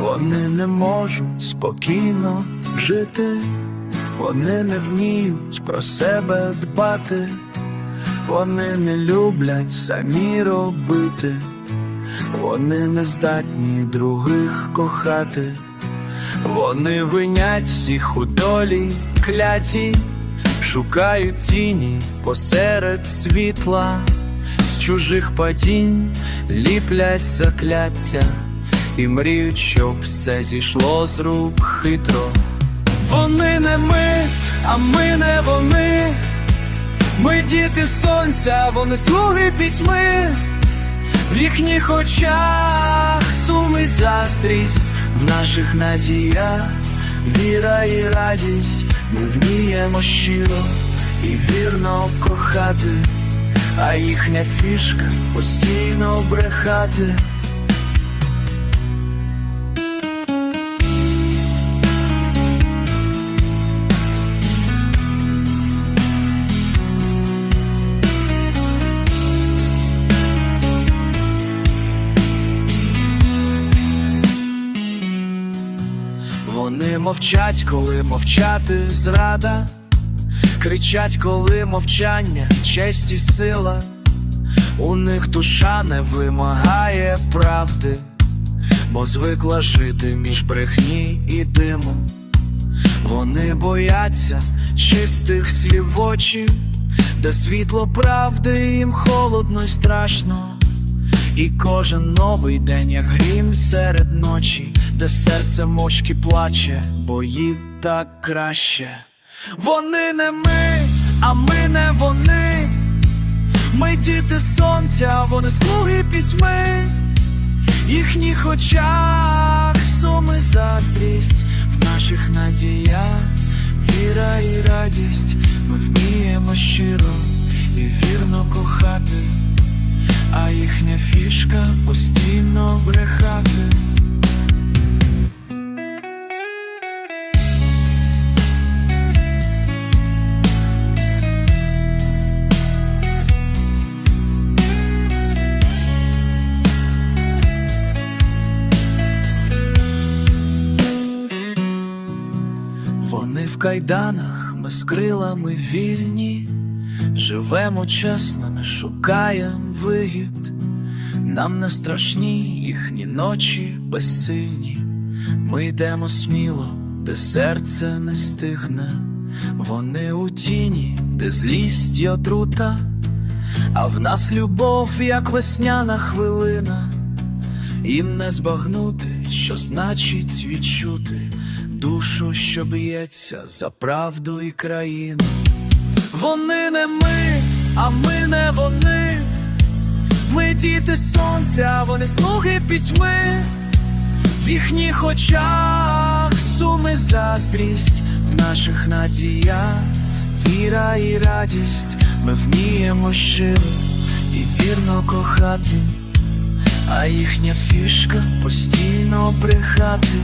Вони не можуть спокійно жити, вони не вміють про себе дбати, вони не люблять самі робити, вони не здатні других кохати, вони винять всіх у долі кляті, шукають тіні посеред світла, з чужих падінь ліплять закляття і мріють, щоб все зійшло з рук хитро. Вони не ми, а ми не вони. Ми діти сонця, вони слуги пітьми. В їхніх очах сум і заздрість, в наших надіях віра і радість. Ми вміємо щиро і вірно кохати, а їхня фішка постійно брехати. Вони мовчать, коли мовчати зрада, кричать, коли мовчання, честь і сила. У них душа не вимагає правди, бо звикла жити між брехні і диму. Вони бояться чистих слів очі, де світло правди їм холодно й страшно. І кожен новий день, як грім серед ночі, де серце мочки плаче, бо їм так краще. Вони не ми, а ми не вони. Ми діти сонця, вони слуги пітьми. Їхніх очах сум і заздрість, в наших надіях віра і радість. Ми вміємо щиро постійно брехати. Вони в кайданах, ми з крилами вільні, живемо чесно, не шукаєм вигід. Нам не страшні їхні ночі безсильні. Ми йдемо сміло, де серце не стигне. Вони у тіні, де злість й отрута, а в нас любов, як весняна хвилина. Їм не збагнути, що значить відчути душу, що б'ється за правду і країну. Вони не ми, а ми не вони. Ми діти сонця, вони слуги пітьми. В їхніх очах сум і заздрість, в наших надіях віра і радість. Ми вміємо щиро і вірно кохати, а їхня фішка постійно брехати.